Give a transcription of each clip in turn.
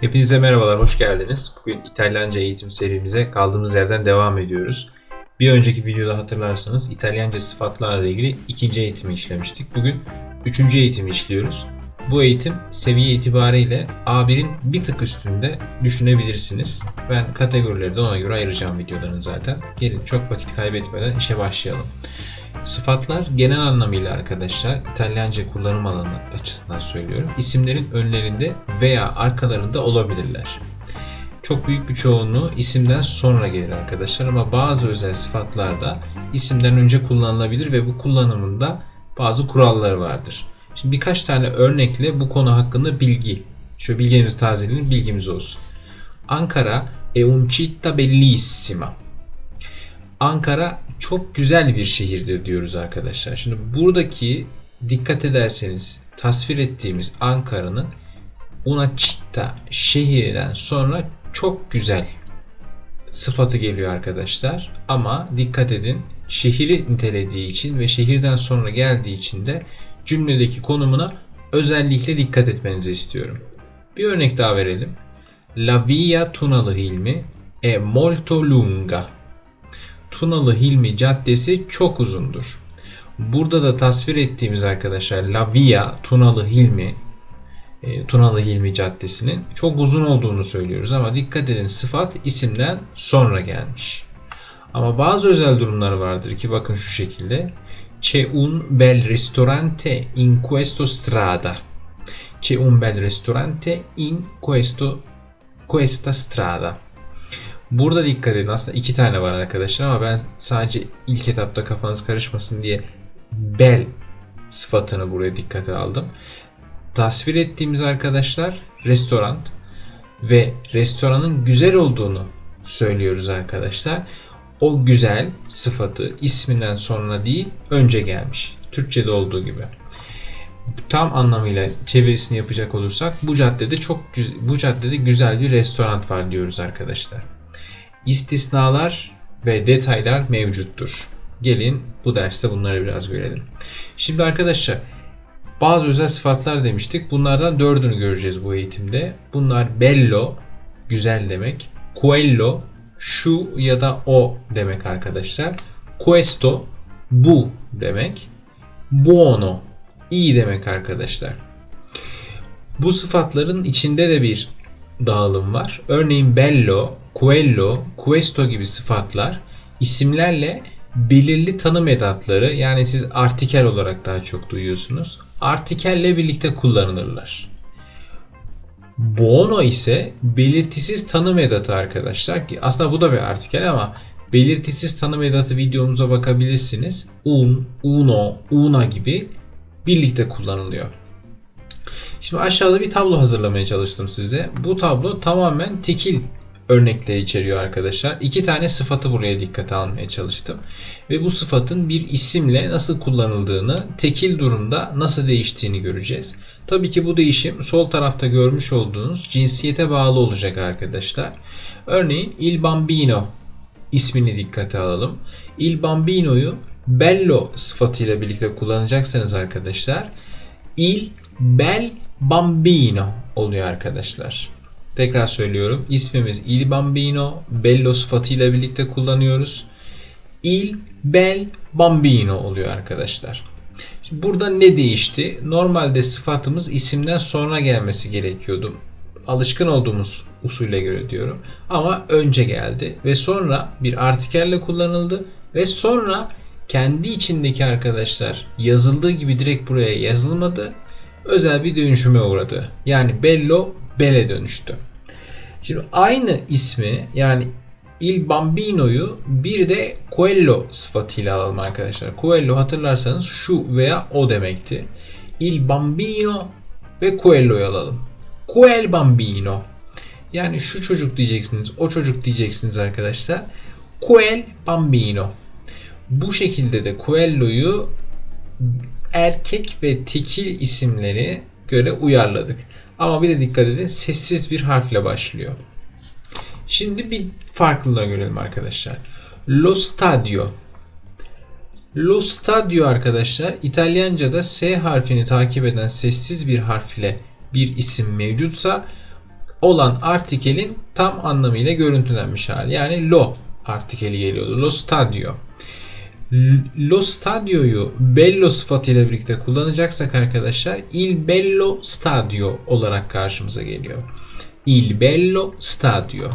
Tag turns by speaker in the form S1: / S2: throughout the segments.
S1: Hepinize merhabalar, hoş geldiniz. Bugün İtalyanca eğitim serimize kaldığımız yerden devam ediyoruz. Bir önceki videoda hatırlarsanız İtalyanca sıfatlarla ilgili ikinci eğitimi işlemiştik. Bugün üçüncü eğitimi işliyoruz. Bu eğitim seviye itibariyle A1'in bir tık üstünde düşünebilirsiniz. Ben kategorileri de ona göre ayıracağım videoların zaten. Gelin çok vakit kaybetmeden işe başlayalım. Sıfatlar genel anlamıyla arkadaşlar İtalyanca kullanım alanı açısından söylüyorum. İsimlerin önlerinde veya arkalarında olabilirler. Çok büyük bir çoğunluğu isimden sonra gelir arkadaşlar ama bazı özel sıfatlar da isimden önce kullanılabilir ve bu kullanımında bazı kuralları vardır. Şimdi birkaç tane örnekle bu konu hakkında bilgi, şöyle bilgilerimizi tazeleyelim, bilgimiz olsun. Ankara è un città bellissima. Ankara çok güzel bir şehirdir diyoruz arkadaşlar. Şimdi buradaki dikkat ederseniz tasvir ettiğimiz Ankara'nın una città şehirden sonra çok güzel sıfatı geliyor arkadaşlar. Ama dikkat edin şehri nitelediği için ve şehirden sonra geldiği için de cümledeki konumuna özellikle dikkat etmenizi istiyorum. Bir örnek daha verelim. La via Tunalı Hilmi è molto lunga. Tunalı Hilmi Caddesi çok uzundur. Burada da tasvir ettiğimiz arkadaşlar La Via Tunalı Hilmi e, Tunalı Hilmi Caddesi'nin çok uzun olduğunu söylüyoruz ama dikkat edin sıfat isimden sonra gelmiş. Ama bazı özel durumlar vardır ki bakın şu şekilde. C'è un bel ristorante in questo strada. C'è un bel ristorante in questo questa strada. Burada dikkat edin aslında iki tane var arkadaşlar ama ben sadece ilk etapta kafanız karışmasın diye bel sıfatını buraya dikkate aldım. Tasvir ettiğimiz arkadaşlar restoran ve restoranın güzel olduğunu söylüyoruz arkadaşlar. O güzel sıfatı isminden sonra değil önce gelmiş. Türkçe'de olduğu gibi. Tam anlamıyla çevirisini yapacak olursak bu caddede çok bu caddede güzel bir restoran var diyoruz arkadaşlar istisnalar ve detaylar mevcuttur. Gelin bu derste bunları biraz görelim. Şimdi arkadaşlar bazı özel sıfatlar demiştik. Bunlardan dördünü göreceğiz bu eğitimde. Bunlar bello, güzel demek. Quello, şu ya da o demek arkadaşlar. Questo, bu demek. Buono, iyi demek arkadaşlar. Bu sıfatların içinde de bir dağılım var. Örneğin bello, quello, questo gibi sıfatlar isimlerle belirli tanım edatları yani siz artikel olarak daha çok duyuyorsunuz. Artikelle birlikte kullanılırlar. Buono ise belirtisiz tanım edatı arkadaşlar. Aslında bu da bir artikel ama belirtisiz tanım edatı videomuza bakabilirsiniz. Un, uno, una gibi birlikte kullanılıyor. Şimdi aşağıda bir tablo hazırlamaya çalıştım size. Bu tablo tamamen tekil örnekleri içeriyor arkadaşlar. İki tane sıfatı buraya dikkate almaya çalıştım. Ve bu sıfatın bir isimle nasıl kullanıldığını, tekil durumda nasıl değiştiğini göreceğiz. Tabii ki bu değişim sol tarafta görmüş olduğunuz cinsiyete bağlı olacak arkadaşlar. Örneğin Il Bambino ismini dikkate alalım. Il Bambino'yu bello sıfatıyla birlikte kullanacaksanız arkadaşlar il bel bambino oluyor arkadaşlar. Tekrar söylüyorum. İsmimiz Il Bambino. Bello sıfatıyla birlikte kullanıyoruz. Il Bel Bambino oluyor arkadaşlar. Şimdi burada ne değişti? Normalde sıfatımız isimden sonra gelmesi gerekiyordu. Alışkın olduğumuz usule göre diyorum. Ama önce geldi ve sonra bir artikelle kullanıldı ve sonra kendi içindeki arkadaşlar yazıldığı gibi direkt buraya yazılmadı. Özel bir dönüşüme uğradı. Yani bello bele dönüştü. Şimdi aynı ismi yani Il Bambino'yu bir de Coelho sıfatıyla alalım arkadaşlar. Coelho hatırlarsanız şu veya o demekti. Il Bambino ve Coelho'yu alalım. Coel Bambino. Yani şu çocuk diyeceksiniz, o çocuk diyeceksiniz arkadaşlar. Coel Bambino. Bu şekilde de Coelho'yu erkek ve tekil isimleri göre uyarladık. Ama bir de dikkat edin sessiz bir harfle başlıyor. Şimdi bir farklılığa görelim arkadaşlar. Lo stadio. Lo stadio arkadaşlar İtalyanca'da S harfini takip eden sessiz bir harfle bir isim mevcutsa olan artikelin tam anlamıyla görüntülenmiş hali. Yani lo artikeli geliyordu. Lo stadio. Lo stadio'yu bello sıfatıyla birlikte kullanacaksak arkadaşlar il bello stadio olarak karşımıza geliyor. Il bello stadio.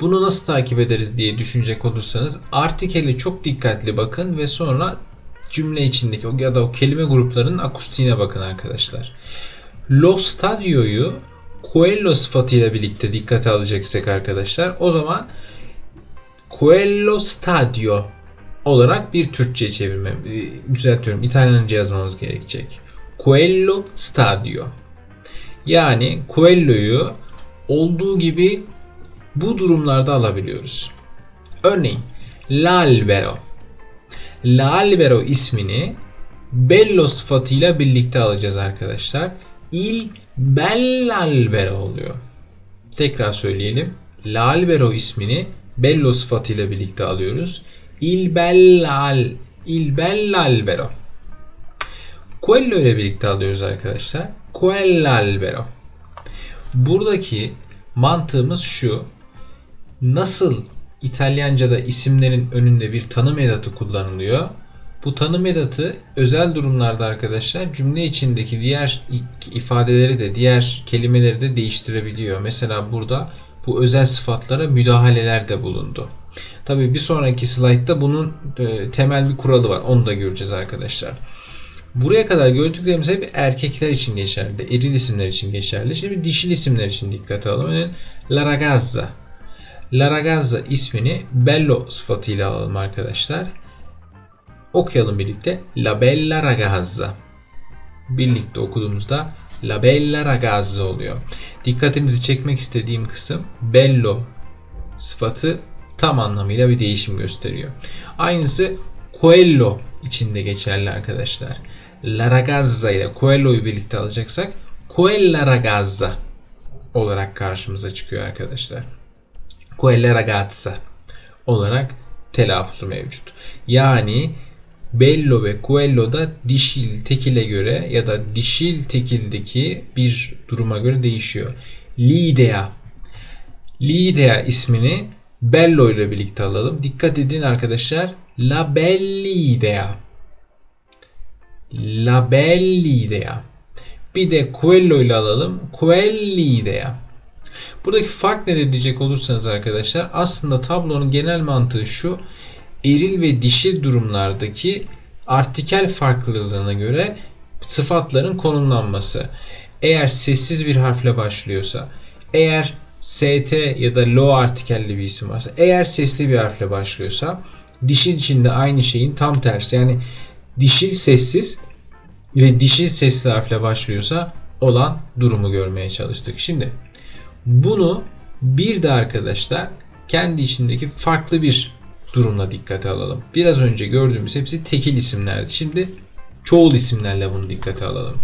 S1: Bunu nasıl takip ederiz diye düşünecek olursanız artikeli çok dikkatli bakın ve sonra cümle içindeki o ya da o kelime gruplarının akustiğine bakın arkadaşlar. Lo stadio'yu quello sıfatıyla birlikte dikkate alacaksak arkadaşlar o zaman quello stadio olarak bir Türkçe çevirme e, düzeltiyorum İtalyanca yazmamız gerekecek. Quello stadio. Yani quello'yu olduğu gibi bu durumlarda alabiliyoruz. Örneğin l'albero. L'albero ismini bello sıfatıyla birlikte alacağız arkadaşlar. Il bell'albero oluyor. Tekrar söyleyelim. L'albero ismini bello sıfatıyla birlikte alıyoruz. Il bell'al il bell'albero. Quello ile birlikte alıyoruz arkadaşlar. Quell'albero. Buradaki mantığımız şu. Nasıl İtalyanca'da isimlerin önünde bir tanım edatı kullanılıyor? Bu tanım edatı özel durumlarda arkadaşlar cümle içindeki diğer ifadeleri de diğer kelimeleri de değiştirebiliyor. Mesela burada bu özel sıfatlara müdahaleler de bulundu. Tabi bir sonraki slaytta bunun e, temel bir kuralı var. Onu da göreceğiz arkadaşlar. Buraya kadar gördüklerimiz hep erkekler için geçerli. Eril isimler için geçerli. Şimdi dişil isimler için dikkat alalım. Örneğin La Ragazza. La Ragazza ismini bello sıfatıyla alalım arkadaşlar. Okuyalım birlikte. La Bella Ragazza. Birlikte okuduğumuzda La Bella Ragazza oluyor. Dikkatinizi çekmek istediğim kısım bello sıfatı tam anlamıyla bir değişim gösteriyor. Aynısı Coelho içinde geçerli arkadaşlar. La ragazza ile Coelho'yu birlikte alacaksak Quella ragazza olarak karşımıza çıkıyor arkadaşlar. Quella ragazza olarak telaffuzu mevcut. Yani bello ve quello da dişil tekile göre ya da dişil tekildeki bir duruma göre değişiyor. Lidea. Lidea ismini bello ile birlikte alalım. Dikkat edin arkadaşlar. La bell'idea. La bell'idea. Bir de quello ile alalım. Quell'idea. Buradaki fark ne diyecek olursanız arkadaşlar aslında tablonun genel mantığı şu. Eril ve dişil durumlardaki artikel farklılığına göre sıfatların konumlanması. Eğer sessiz bir harfle başlıyorsa, eğer ST ya da lo artikelli bir isim varsa, eğer sesli bir harfle başlıyorsa dişil içinde aynı şeyin tam tersi. Yani dişil sessiz ve dişil sesli harfle başlıyorsa olan durumu görmeye çalıştık. Şimdi bunu bir de arkadaşlar kendi içindeki farklı bir durumla dikkate alalım. Biraz önce gördüğümüz hepsi tekil isimlerdi. Şimdi çoğul isimlerle bunu dikkate alalım.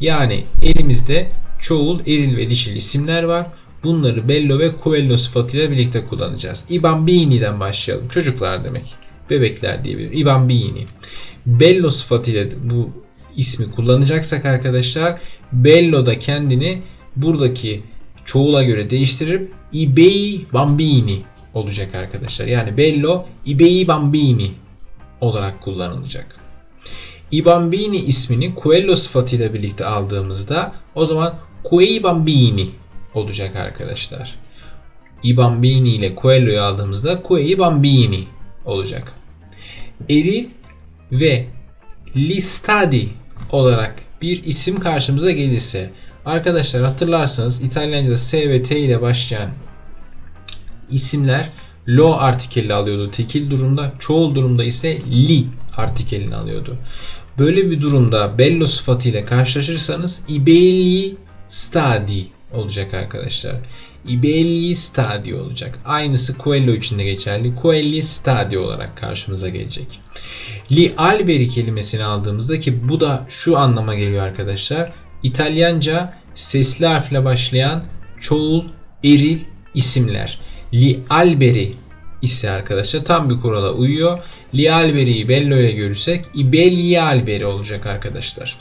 S1: Yani elimizde çoğul, eril ve dişil isimler var. Bunları bello ve coello sıfatıyla birlikte kullanacağız. I bambini'den başlayalım. Çocuklar demek. Bebekler diyebilirim. I bambini. Bello sıfatıyla bu ismi kullanacaksak arkadaşlar bello da kendini buradaki çoğula göre değiştirip ibei bambini olacak arkadaşlar. Yani bello ibei bambini olarak kullanılacak. I bambini ismini quello sıfatıyla birlikte aldığımızda o zaman quei bambini olacak arkadaşlar. I ile quello'yu aldığımızda quei bambini olacak. Eril ve listadi olarak bir isim karşımıza gelirse arkadaşlar hatırlarsanız İtalyanca'da S ve T ile başlayan isimler lo artikelini alıyordu tekil durumda. Çoğul durumda ise li artikelini alıyordu. Böyle bir durumda bello sıfatı ile karşılaşırsanız ibelli stadi olacak arkadaşlar. Ibelli Stadi olacak. Aynısı Coelho için de geçerli. Coelli Stadi olarak karşımıza gelecek. Li Alberi kelimesini aldığımızda ki bu da şu anlama geliyor arkadaşlar. İtalyanca sesli harfle başlayan çoğul, eril isimler. Li Alberi ise arkadaşlar tam bir kurala uyuyor. Li Alberi'yi Bello'ya görürsek Ibelli Alberi olacak arkadaşlar.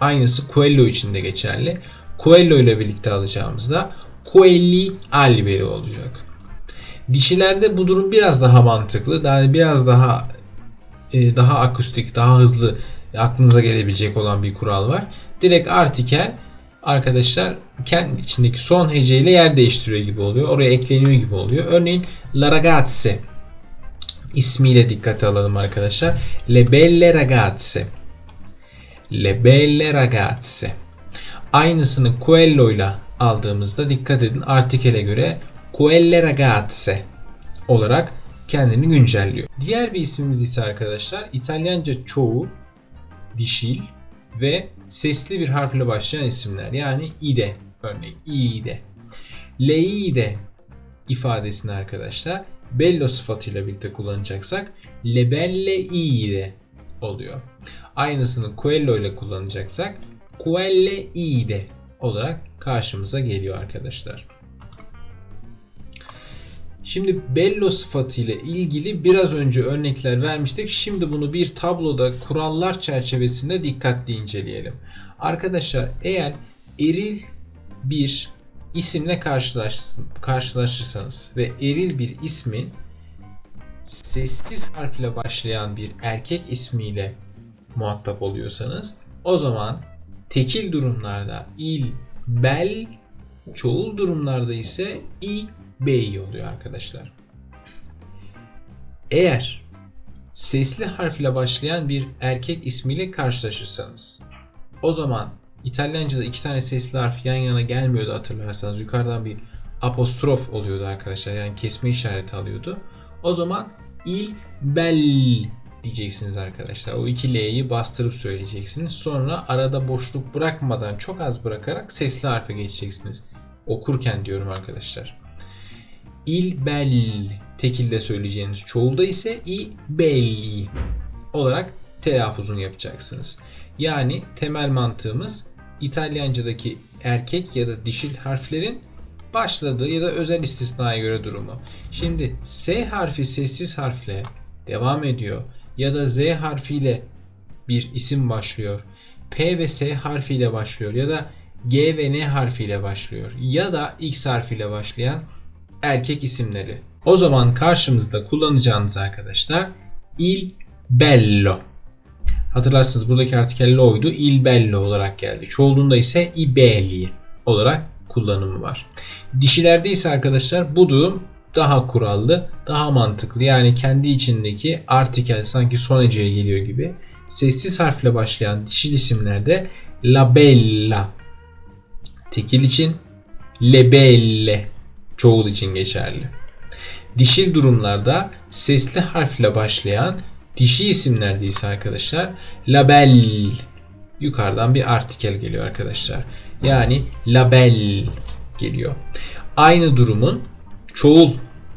S1: Aynısı Coelho için de geçerli. Coelho ile birlikte alacağımızda Coelli alberi olacak. Dişilerde bu durum biraz daha mantıklı. Yani biraz daha e, daha akustik, daha hızlı aklınıza gelebilecek olan bir kural var. Direkt artikel arkadaşlar kendi içindeki son heceyle yer değiştiriyor gibi oluyor. Oraya ekleniyor gibi oluyor. Örneğin la ragazze ismiyle dikkate alalım arkadaşlar. Le belle ragazze. Le belle ragazze. Aynısını Coelho ile aldığımızda dikkat edin artikele göre Quelle ragazze olarak kendini güncelliyor. Diğer bir ismimiz ise arkadaşlar İtalyanca çoğu, dişil ve sesli bir harfle başlayan isimler. Yani ide örneğin ide. Leide ifadesini arkadaşlar bello sıfatıyla birlikte kullanacaksak le belle ide oluyor. Aynısını quello ile kullanacaksak quelle ide olarak karşımıza geliyor arkadaşlar. Şimdi bello sıfatı ile ilgili biraz önce örnekler vermiştik. Şimdi bunu bir tabloda kurallar çerçevesinde dikkatli inceleyelim. Arkadaşlar eğer eril bir isimle karşılaşırsanız ve eril bir ismin sessiz harfle başlayan bir erkek ismiyle muhatap oluyorsanız o zaman tekil durumlarda il, bel, çoğul durumlarda ise i, B'yi oluyor arkadaşlar. Eğer sesli harfle başlayan bir erkek ismiyle karşılaşırsanız o zaman İtalyanca'da iki tane sesli harf yan yana gelmiyordu hatırlarsanız. Yukarıdan bir apostrof oluyordu arkadaşlar. Yani kesme işareti alıyordu. O zaman il bel diyeceksiniz arkadaşlar. O iki L'yi bastırıp söyleyeceksiniz. Sonra arada boşluk bırakmadan çok az bırakarak sesli harfe geçeceksiniz. Okurken diyorum arkadaşlar. Il bel tekilde söyleyeceğiniz çoğulda ise i belli olarak telaffuzunu yapacaksınız. Yani temel mantığımız İtalyanca'daki erkek ya da dişil harflerin başladığı ya da özel istisnaya göre durumu. Şimdi S harfi sessiz harfle devam ediyor ya da Z harfiyle bir isim başlıyor. P ve S harfiyle başlıyor ya da G ve N harfiyle başlıyor ya da X harfiyle başlayan erkek isimleri. O zaman karşımızda kullanacağınız arkadaşlar il bello. Hatırlarsınız buradaki artikel lo'ydu. Il bello olarak geldi. Çoğulunda ise i olarak kullanımı var. Dişilerde ise arkadaşlar bu durum daha kurallı, daha mantıklı. Yani kendi içindeki artikel sanki son heceye geliyor gibi. Sessiz harfle başlayan dişil isimlerde la bella tekil için le belle çoğul için geçerli. Dişil durumlarda sesli harfle başlayan dişi isimlerde ise arkadaşlar label yukarıdan bir artikel geliyor arkadaşlar. Yani label geliyor. Aynı durumun çoğul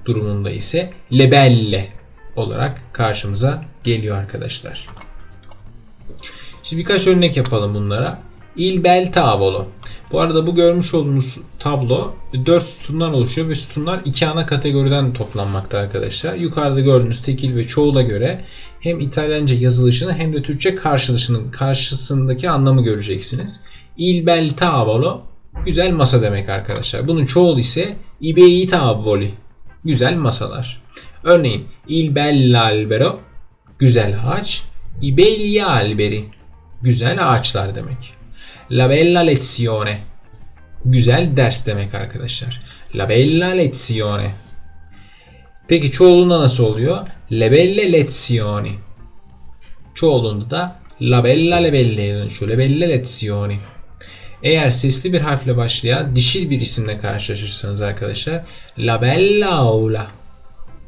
S1: durumunda ise lebelle olarak karşımıza geliyor arkadaşlar. Şimdi birkaç örnek yapalım bunlara. Il bel tavolo. Bu arada bu görmüş olduğunuz tablo 4 sütundan oluşuyor ve sütunlar iki ana kategoriden toplanmakta arkadaşlar. Yukarıda gördüğünüz tekil ve çoğula göre hem İtalyanca yazılışını hem de Türkçe karşılışının karşısındaki anlamı göreceksiniz. Il bel tavolo güzel masa demek arkadaşlar. Bunun çoğul ise i bei tavoli güzel masalar. Örneğin il bell'albero güzel ağaç, i belli alberi güzel ağaçlar demek. La bella lezione. Güzel ders demek arkadaşlar. La bella lezione. Peki çoğulunda nasıl oluyor? Le belle lezioni. Çoğulunda da la bella le belle dönüşüyor. Le belle lezioni. Eğer sesli bir harfle başlayan dişil bir isimle karşılaşırsanız arkadaşlar La bella aula.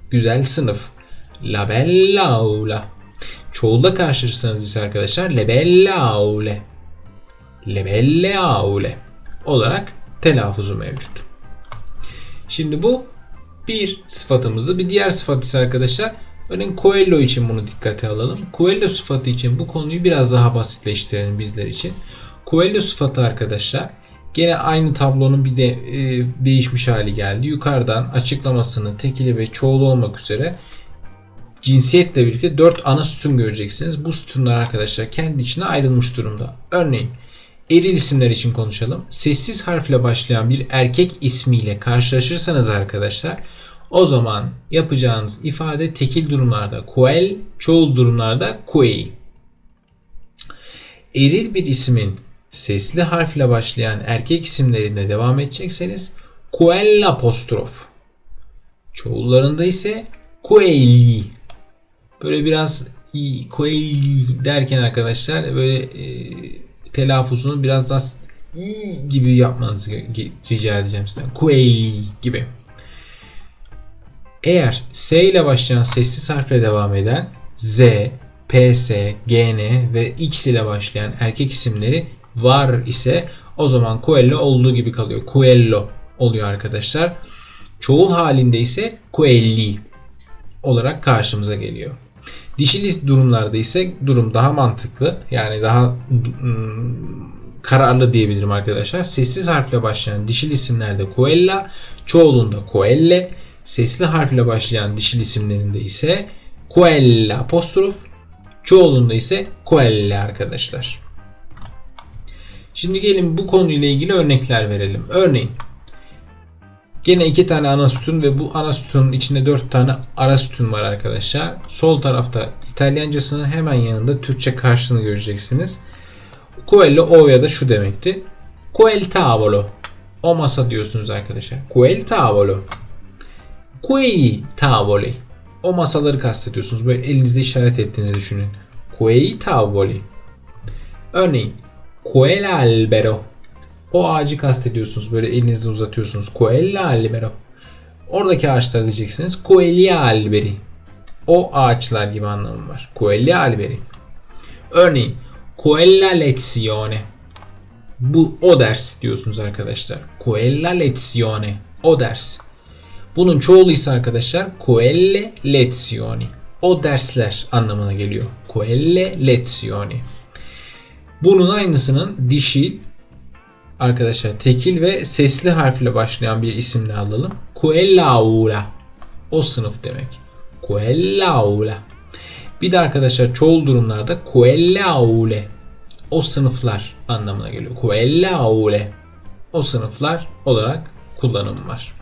S1: Güzel sınıf. La bella aula. Çoğulda karşılaşırsanız ise arkadaşlar Le bella aule le belle aule olarak telaffuzu mevcut. Şimdi bu bir sıfatımızdı. Bir diğer sıfat ise arkadaşlar örneğin Coelho için bunu dikkate alalım. Coelho sıfatı için bu konuyu biraz daha basitleştirelim bizler için. Coelho sıfatı arkadaşlar gene aynı tablonun bir de e, değişmiş hali geldi. Yukarıdan açıklamasını tekili ve çoğul olmak üzere cinsiyetle birlikte 4 ana sütun göreceksiniz. Bu sütunlar arkadaşlar kendi içine ayrılmış durumda. Örneğin Eril isimler için konuşalım. Sessiz harfle başlayan bir erkek ismiyle karşılaşırsanız arkadaşlar o zaman yapacağınız ifade tekil durumlarda kuel, çoğul durumlarda kuei. Eril bir ismin sesli harfle başlayan erkek isimlerinde devam edecekseniz kuel apostrof. Çoğullarında ise kueli. Böyle biraz kueli derken arkadaşlar böyle e, telaffuzunu biraz daha i gibi yapmanızı rica edeceğim sizden. Kueli gibi. Eğer S ile başlayan sessiz harfle devam eden Z, PS, GN ve X ile başlayan erkek isimleri var ise o zaman Coelho olduğu gibi kalıyor. Coelho oluyor arkadaşlar. Çoğul halinde ise Coelli olarak karşımıza geliyor. Dişil durumlarda ise durum daha mantıklı. Yani daha kararlı diyebilirim arkadaşlar. Sessiz harfle başlayan dişil isimlerde Coella, çoğulunda Coelle, sesli harfle başlayan dişil isimlerinde ise Coella apostrof, çoğulunda ise Coelle arkadaşlar. Şimdi gelin bu konuyla ilgili örnekler verelim. Örneğin Gene iki tane ana sütun ve bu ana sütunun içinde dört tane ara sütun var arkadaşlar. Sol tarafta İtalyancasının hemen yanında Türkçe karşılığını göreceksiniz. Quello o ya da şu demekti. Quel tavolo. O masa diyorsunuz arkadaşlar. Quel tavolo. Quei tavoli. O masaları kastediyorsunuz. Böyle elinizde işaret ettiğinizi düşünün. Quei tavoli. Örneğin Quel albero. O ağacı kastediyorsunuz. Böyle elinizle uzatıyorsunuz. Quel albero. Oradaki ağaçlar diyeceksiniz. Quelia alberi. O ağaçlar gibi anlamı var. Quelia alberi. Örneğin Quella lezione. Bu o ders diyorsunuz arkadaşlar. Quella lezione. O ders. Bunun çoğulu ise arkadaşlar quelle lezioni. O dersler anlamına geliyor. Quelle lezioni. Bunun aynısının dişil arkadaşlar tekil ve sesli harfle başlayan bir isimle alalım. Quella aula. O sınıf demek. Quella aula. Bir de arkadaşlar çoğul durumlarda quelle aule. O sınıflar anlamına geliyor. Quelle aule. O sınıflar olarak kullanım var.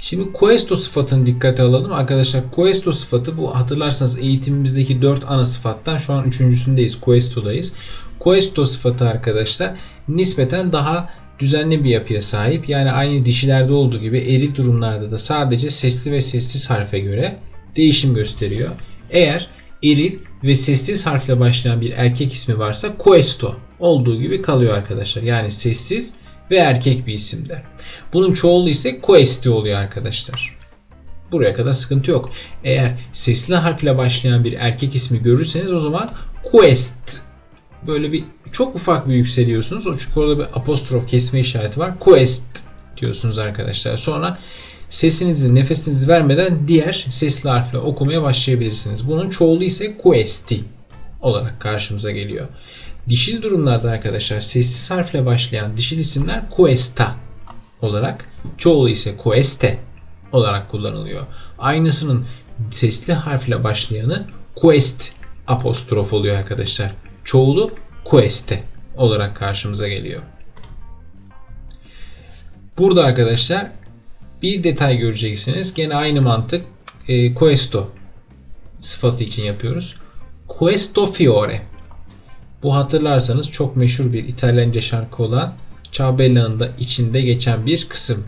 S1: Şimdi questo sıfatını dikkate alalım. Arkadaşlar questo sıfatı bu hatırlarsanız eğitimimizdeki 4 ana sıfattan şu an üçüncüsündeyiz. Questo'dayız. Questo sıfatı arkadaşlar nispeten daha düzenli bir yapıya sahip. Yani aynı dişilerde olduğu gibi eril durumlarda da sadece sesli ve sessiz harfe göre değişim gösteriyor. Eğer eril ve sessiz harfle başlayan bir erkek ismi varsa questo olduğu gibi kalıyor arkadaşlar. Yani sessiz ve erkek bir isimde. Bunun çoğulu ise questi oluyor arkadaşlar. Buraya kadar sıkıntı yok. Eğer sesli harfle başlayan bir erkek ismi görürseniz o zaman quest böyle bir çok ufak bir yükseliyorsunuz. O çünkü orada bir apostrof kesme işareti var. Quest diyorsunuz arkadaşlar. Sonra sesinizi, nefesinizi vermeden diğer sesli harfle okumaya başlayabilirsiniz. Bunun çoğulu ise questi olarak karşımıza geliyor. Dişil durumlarda arkadaşlar sessiz harfle başlayan dişil isimler questa olarak, çoğulu ise queste olarak kullanılıyor. Aynısının sesli harfle başlayanı quest apostrof oluyor arkadaşlar. Çoğulu queste olarak karşımıza geliyor. Burada arkadaşlar bir detay göreceksiniz. Gene aynı mantık e, questo sıfatı için yapıyoruz. Questo fiore bu hatırlarsanız çok meşhur bir İtalyanca şarkı olan Ciao da içinde geçen bir kısım.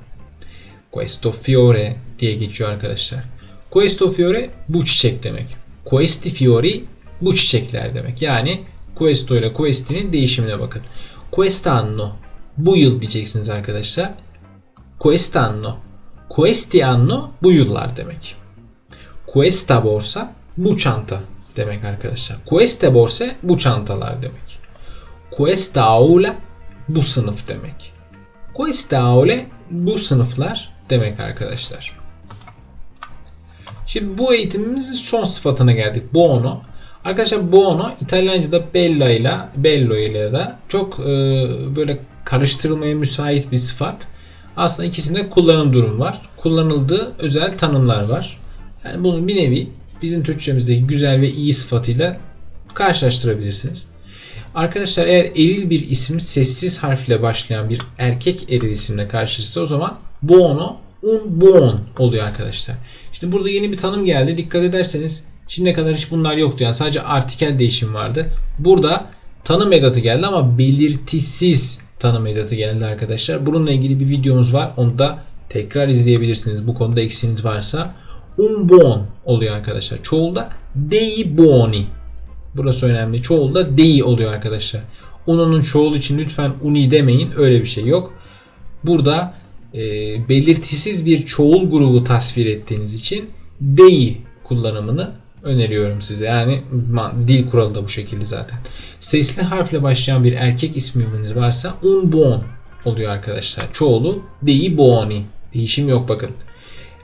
S1: Questo fiore diye geçiyor arkadaşlar. Questo fiore bu çiçek demek. Questi fiori bu çiçekler demek. Yani questo ile questi'nin değişimine bakın. Quest'anno bu yıl diyeceksiniz arkadaşlar. Quest'anno. Questi anno bu yıllar demek. Questa borsa bu çanta demek arkadaşlar. Queste borse bu çantalar demek. Questa aula bu sınıf demek. Queste aule bu sınıflar demek arkadaşlar. Şimdi bu eğitimimizin son sıfatına geldik. Buono. Arkadaşlar buono İtalyanca'da bella ile bello ile de çok e, böyle karıştırılmaya müsait bir sıfat. Aslında ikisinde kullanım durum var. Kullanıldığı özel tanımlar var. Yani bunun bir nevi bizim Türkçemizdeki güzel ve iyi sıfatıyla karşılaştırabilirsiniz. Arkadaşlar eğer eril bir isim sessiz harfle başlayan bir erkek eril isimle karşılaşırsa o zaman buono un buon oluyor arkadaşlar. Şimdi burada yeni bir tanım geldi. Dikkat ederseniz şimdiye kadar hiç bunlar yoktu. Yani sadece artikel değişim vardı. Burada tanım edatı geldi ama belirtisiz tanım edatı geldi arkadaşlar. Bununla ilgili bir videomuz var. Onu da tekrar izleyebilirsiniz. Bu konuda eksiğiniz varsa. Un buon oluyor arkadaşlar. Çoğulda dei buoni. Burası önemli. Çoğulda dei oluyor arkadaşlar. Ununun çoğul için lütfen uni demeyin. Öyle bir şey yok. Burada e, belirtisiz bir çoğul grubu tasvir ettiğiniz için dei kullanımını öneriyorum size. Yani dil kuralı da bu şekilde zaten. Sesli harfle başlayan bir erkek isminiz varsa un buon oluyor arkadaşlar. Çoğulu dei buoni. Değişim yok bakın.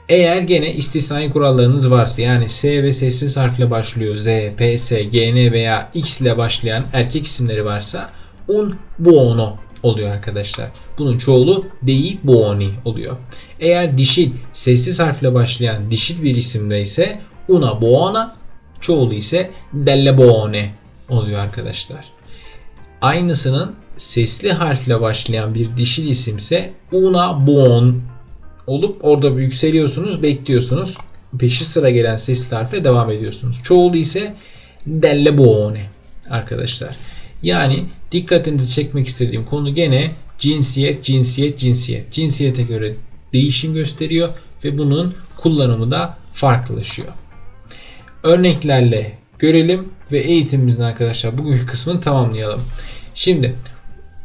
S1: Eğer gene istisnai kurallarınız varsa yani S ve sessiz harfle başlıyor Z, P, S, G, N veya X ile başlayan erkek isimleri varsa un buono oluyor arkadaşlar. Bunun çoğulu dei buoni oluyor. Eğer dişil sessiz harfle başlayan dişil bir isimde ise una buona çoğulu ise delle buone oluyor arkadaşlar. Aynısının sesli harfle başlayan bir dişil isimse una buon olup orada yükseliyorsunuz, bekliyorsunuz. Peşi sıra gelen sesli harfle devam ediyorsunuz. Çoğulu ise delle buone arkadaşlar. Yani dikkatinizi çekmek istediğim konu gene cinsiyet, cinsiyet, cinsiyet. Cinsiyete göre değişim gösteriyor ve bunun kullanımı da farklılaşıyor. Örneklerle görelim ve eğitimimizin arkadaşlar bugünkü kısmını tamamlayalım. Şimdi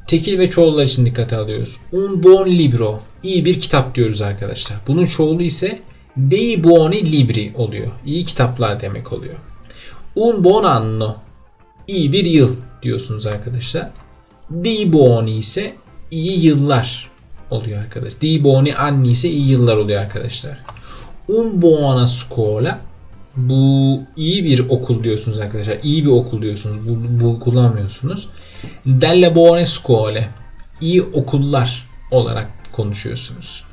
S1: tekil ve çoğullar için dikkate alıyoruz. Un buon libro. İyi bir kitap diyoruz arkadaşlar. Bunun çoğulu ise dei buoni libri oluyor. İyi kitaplar demek oluyor. Un buon anno. iyi bir yıl diyorsunuz arkadaşlar. Dei buoni ise iyi yıllar oluyor arkadaşlar. Dei buoni anni ise iyi yıllar oluyor arkadaşlar. Un buona scuola bu iyi bir okul diyorsunuz arkadaşlar. İyi bir okul diyorsunuz. Bu, bu kullanmıyorsunuz. Delle buone scuole. İyi okullar olarak konuşuyorsunuz.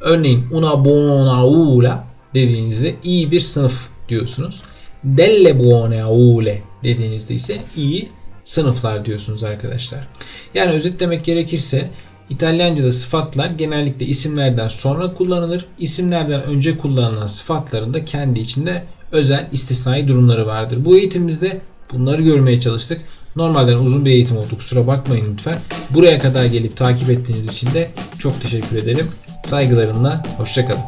S1: Örneğin una buona aula dediğinizde iyi bir sınıf diyorsunuz. Delle buone aule dediğinizde ise iyi sınıflar diyorsunuz arkadaşlar. Yani özetlemek gerekirse İtalyanca'da sıfatlar genellikle isimlerden sonra kullanılır. İsimlerden önce kullanılan sıfatların da kendi içinde özel istisnai durumları vardır. Bu eğitimimizde bunları görmeye çalıştık. Normalden uzun bir eğitim oldu kusura bakmayın lütfen. Buraya kadar gelip takip ettiğiniz için de çok teşekkür ederim. Saygılarımla hoşçakalın.